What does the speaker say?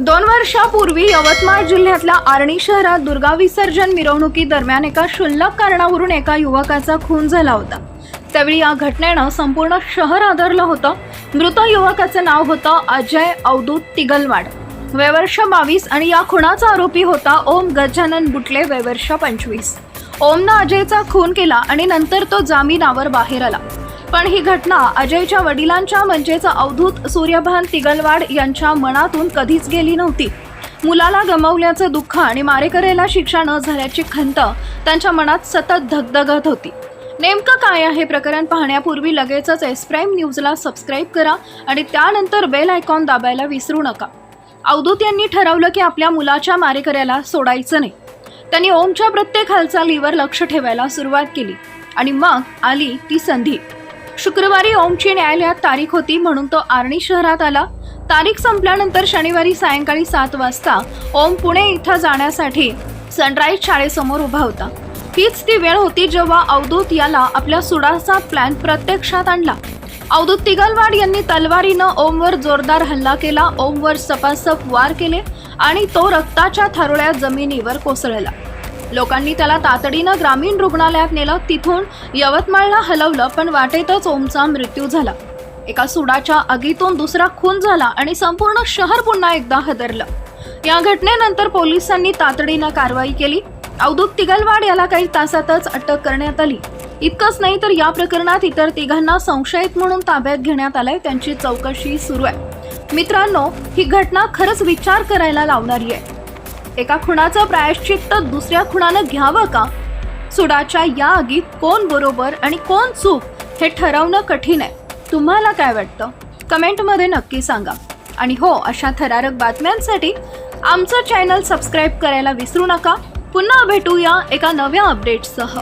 दोन वर्षापूर्वी यवतमाळ जिल्ह्यातल्या आर्णी शहरात दुर्गा विसर्जन मिरवणुकी दरम्यान एका क्षुल्लक कारणावरून एका युवकाचा खून झाला होता. त्यावेळी या घटनेनं संपूर्ण शहर आदरलं होतं. मृत युवकाचं नाव होतं अजय अवधूत तिगलवाड. वयवर्ष बावीस आणि या खुनाचा आरोपी होता ओम गजानन बुटले वयवर्ष पंचवीस. ओमनं अजयचा खून केला आणि नंतर तो जामिनावर बाहेर आला. पण ही घटना अजयच्या वडिलांच्या म्हणजेच अवधूत सूर्यभान तिगलवाड यांच्या मनातून कधीच गेली नव्हती. मुलाला गमावल्याचं दुःख आणि मारेकऱ्याला शिक्षा न झाल्याची खंत त्यांच्या मनात सतत धगधगत होती. नेमकं काय आहे प्रकरण पाहण्यापूर्वी लगेचच एस प्राईम न्यूजला सबस्क्राईब करा आणि त्यानंतर बेल आयकॉन दाबायला विसरू नका. अवधूत यांनी ठरवलं की आपल्या मुलाच्या मारेकऱ्याला सोडायचं नाही. त्यांनी ओमच्या प्रत्येक हालचालीवर लक्ष ठेवायला सुरुवात केली आणि मग आली ती संधी. शुक्रवारी ओमची न्यायालयात तारीख होती म्हणून तो आर्णी शहरात आला. तारीख संपल्यानंतर शनिवारी सायंकाळी सात वाजता ओम पुणे इथं जाण्यासाठी सनराईज शाळेसमोर उभा होता. हीच ती वेळ होती जेव्हा अवधूत याला आपल्या सुडाचा प्लॅन प्रत्यक्षात आणला. अवधूत तिगलवाड यांनी तलवारीनं ओमवर जोरदार हल्ला केला ओमवर सपासप वार केले आणि तो रक्ताच्या थारोळ्या जमिनीवर कोसळला. लोकांनी त्याला तातडीनं ग्रामीण रुग्णालयात नेलं. तिथून यवतमाळला हलवलं पण वाटेतच ओमचा मृत्यू झाला. एका सुडाच्या आगीतून दुसरा खून झाला आणि संपूर्ण शहर पुन्हा एकदा हदरलं. या घटनेनंतर पोलिसांनी तातडीनं कारवाई केली. अवधूत तिगलवाड याला काही तासातच अटक करण्यात आली. इतकंच नाही तर या प्रकरणात इतर तिघांना संशयित म्हणून ताब्यात घेण्यात आलंय. त्यांची चौकशी सुरू आहे. मित्रांनो ही घटना खरंच विचार करायला लावणारी आहे. एका खुणाचं प्रायश्चित्त दुसऱ्या खुणानं घ्यावं का? सुडाच्या या आगीत कोण बरोबर आणि कोण चूक हे ठरवणं कठीण आहे. तुम्हाला काय वाटतं? कमेंटमध्ये नक्की सांगा. आणि हो अशा थरारक बातम्यांसाठी आमचं चॅनल सबस्क्राईब करायला विसरू नका. पुन्हा भेटूया एका नव्या अपडेटसह.